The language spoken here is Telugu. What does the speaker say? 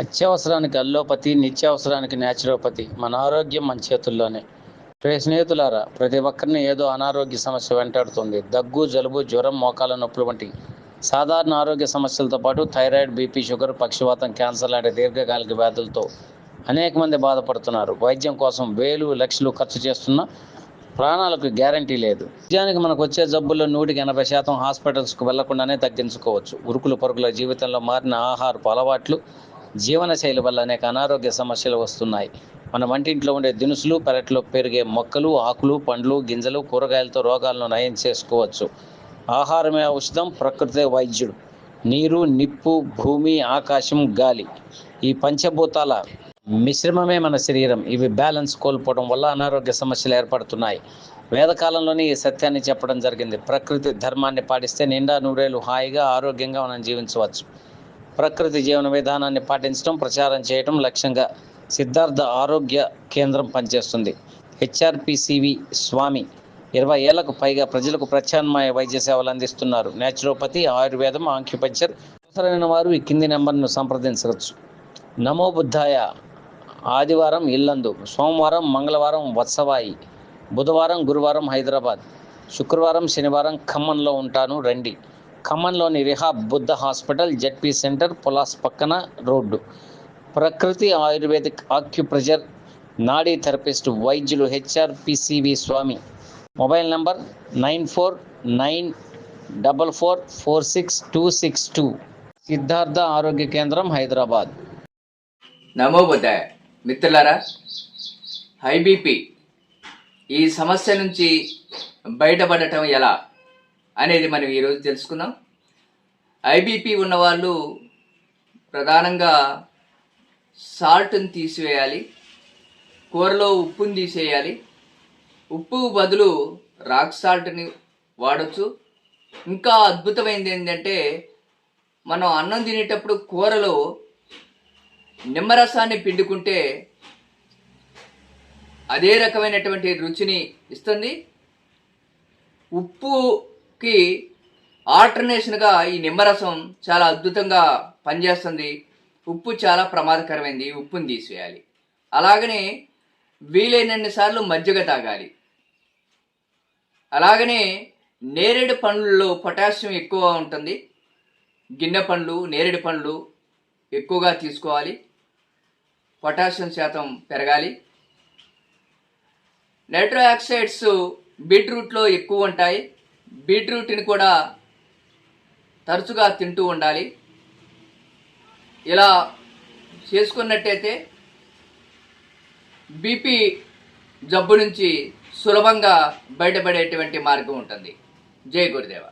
అత్యవసరానికి అల్లోపతి నిత్యావసరానికి న్యాచురోపతి. మన ఆరోగ్యం మన చేతుల్లోనే. ప్రియ స్నేహితులారా ప్రతి ఒక్కరిని ఏదో అనారోగ్య సమస్య వెంటాడుతుంది. దగ్గు జలుబు జ్వరం మోకాల నొప్పులు వంటి సాధారణ ఆరోగ్య సమస్యలతో పాటు థైరాయిడ్ బీపీ షుగర్ పక్షవాతం క్యాన్సర్ లాంటి దీర్ఘకాలిక వ్యాధులతో అనేక మంది బాధపడుతున్నారు. వైద్యం కోసం వేలు లక్షలు ఖర్చు చేస్తున్న ప్రాణాలకు గ్యారంటీ లేదు. నిజానికి మనకు వచ్చే జబ్బుల్లో నూటికి ఎనభై శాతం హాస్పిటల్స్కు వెళ్ళకుండానే తగ్గించుకోవచ్చు. ఉరుకులు పరుగుల జీవితంలో మారిన ఆహారపు అలవాట్లు జీవనశైలి వల్ల అనేక అనారోగ్య సమస్యలు వస్తున్నాయి. మన వంటింట్లో ఉండే దినుసులు పెరట్లో పెరిగే మొక్కలు ఆకులు పండ్లు గింజలు కూరగాయలతో రోగాలను నయం చేసుకోవచ్చు. ఆహారమే ఔషధం ప్రకృతి వైద్యుడు. నీరు నిప్పు భూమి ఆకాశం గాలి ఈ పంచభూతాల మిశ్రమమే మన శరీరం. ఇవి బ్యాలెన్స్ కోల్పోవడం వల్ల అనారోగ్య సమస్యలు ఏర్పడుతున్నాయి. వేదకాలంలోనే ఈ సత్యాన్ని చెప్పడం జరిగింది. ప్రకృతి ధర్మాన్ని పాటిస్తే నిండా నూరేళ్ళు హాయిగా ఆరోగ్యంగా మనం జీవించవచ్చు. ప్రకృతి జీవన విధానాన్ని పాటించడం ప్రచారం చేయడం లక్ష్యంగా సిద్ధార్థ ఆరోగ్య కేంద్రం పనిచేస్తుంది. హెచ్ఆర్పిసివి స్వామి ఇరవై ఏళ్ళకు పైగా ప్రజలకు ప్రత్యామ్నాయ వైద్య సేవలు అందిస్తున్నారు. నేచురోపతి ఆయుర్వేదం ఆంక్యుపంచర్ అవసరమైన వారు ఈ కింది నెంబర్ను సంప్రదించవచ్చు. నమో బుద్ధాయ ఆదివారం ఇల్లందు సోమవారం మంగళవారం వత్సవాయి బుధవారం గురువారం హైదరాబాద్ శుక్రవారం శనివారం ఖమ్మంలో ఉంటాను. రండి. ఖమ్మంలోని rehab Buddha hospital ZP centre పొలాస్ పక్కన రోడ్డు. ప్రకృతి ఆయుర్వేదిక్ ఆక్యుప్రెజర్ నాడీ థెరపిస్ట్ వైద్యులు HR PCV Swami. Mobile number nine four nine double four four six two six two. Siddhartha Arogya Kendram Hyderabad. నమో బుద్ధాయ మిత్రులారా హై బీపీ. ఈ సమస్య నుంచి బయటపడటం ఎలా? అనేది మనం ఈరోజు తెలుసుకుందాం. ఐబీపీ ఉన్నవాళ్ళు ప్రధానంగా సాల్ట్ని తీసివేయాలి కూరలో ఉప్పుని తీసేయాలి. ఉప్పు బదులు రాక్ సాల్ట్ని వాడచ్చు. ఇంకా అద్భుతమైనది ఏంటంటే మనం అన్నం తినేటప్పుడు కూరలో నిమ్మరసాన్ని పిండుకుంటే అదే రకమైనటువంటి రుచిని ఇస్తుంది. ఉప్పు కి ఆల్టర్నేషన్గా ఈ నిమ్మరసం చాలా అద్భుతంగా పనిచేస్తుంది. ఉప్పు చాలా ప్రమాదకరమైంది. ఉప్పుని తీసివేయాలి అలాగనే వీలైనన్ని సార్లు మజ్జిగ తాగాలి. అలాగనే నేరేడు పండ్లలో పొటాషియం ఎక్కువ ఉంటుంది. గిన్నె పండ్లు నేరేడు పండ్లు ఎక్కువగా తీసుకోవాలి. పొటాషియం శాతం పెరగాలి. నైట్రో ఆక్సైడ్స్ బీట్రూట్లో ఎక్కువ ఉంటాయి. బీట్రూట్ని కూడా తరచుగా తింటూ ఉండాలి. ఇలా చేసుకున్నట్టయితే బీపీ జబ్బు నుంచి సులభంగా బయటపడేటువంటి మార్గం ఉంటుంది. జై గురుదేవ.